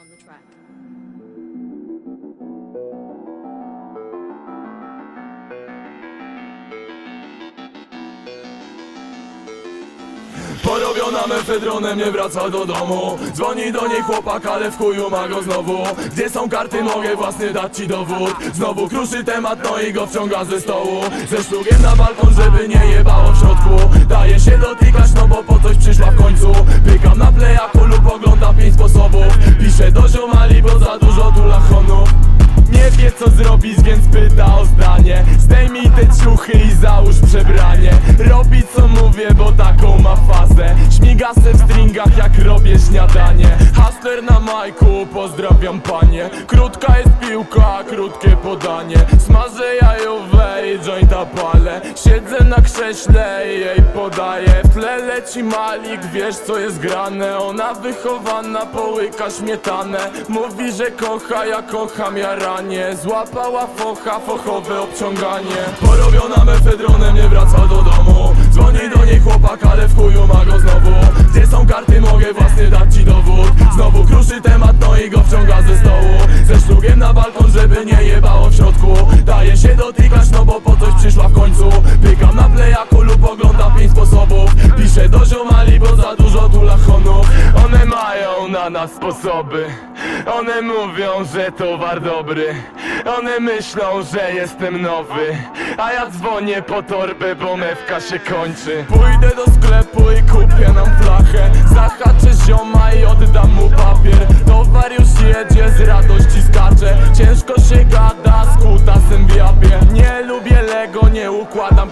on the track. Porobiona mefedronem nie wraca do domu. Dzwoni do niej chłopak, ale w chuju ma go znowu. Gdzie są karty, mogę własny dać ci dowód. Znowu kruszy temat, no i go wciąga ze stołu. Ze szlugiem na balkon, żeby nie jebało w środku. Daje się dotykać, no bo po coś przyszła w końcu. Pykam na co zrobić, więc pyta o zdanie. Zdejmij te ciuchy i załóż przebranie Hustler na majku, pozdrawiam panie. Krótka jest piłka, krótkie podanie. Smażę jajowe i jointa palę. Siedzę na krześle i jej podaję. W tle leci malik, wiesz co jest grane. Ona wychowana, połyka śmietanę. Mówi, że kocha, ja kocham jaranie Złapała focha, fochowe obciąganie. Porobiona mefedronem, nie wraca do domu. Dzwoni do niej chłopak, ale w chuju ma go znowu. Gdzie są na balkon, żeby nie jebało w środku. Daje się dotykać, no bo po coś przyszła w końcu. Pykam na plejaku lub oglądam pięć sposobów. Piszę do ziomali, bo za dużo tu lachonów One mają na nas sposoby. One mówią, że towar dobry. One myślą, że jestem nowy. A ja dzwonię po torbę, bo mewka się kończy. Pójdę do sklepu i kupię nam flachę. Zahaczę zioma i oddam mu papier. Towar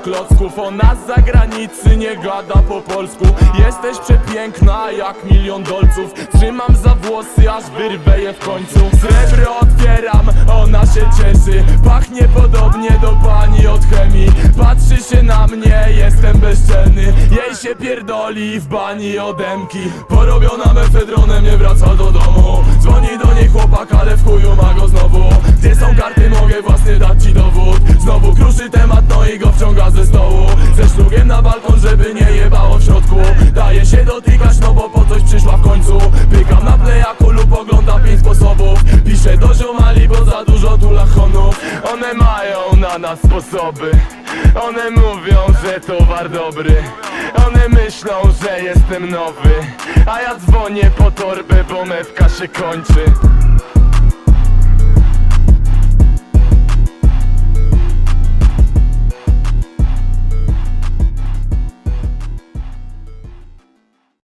klocków Ona z zagranicy nie gada po polsku. Jesteś przepiękna jak milion dolców. Trzymam za włosy, aż wyrwę je w końcu. Srebro otwieram, ona się cieszy. Pachnie podobnie do pani od chemii. Patrzy się na mnie, jestem bezczelny. Jej się pierdoli w bani odemki. Porobiona mefedronem, nie wraca do domu. Dzwoni do niej chłopak, ale w chuju ma go znowu. Gdzie są karty, ze stołu Ze szlugiem na balkon, żeby nie jebało w środku. Daje się dotykać, no bo po coś przyszła w końcu. Pykam na plejaku lub oglądam pięć sposobów. Piszę do ziomali, bo za dużo tu lachonów One mają na nas sposoby. One mówią, że towar dobry. One myślą, że jestem nowy. A ja dzwonię po torbę, bo mewka się kończy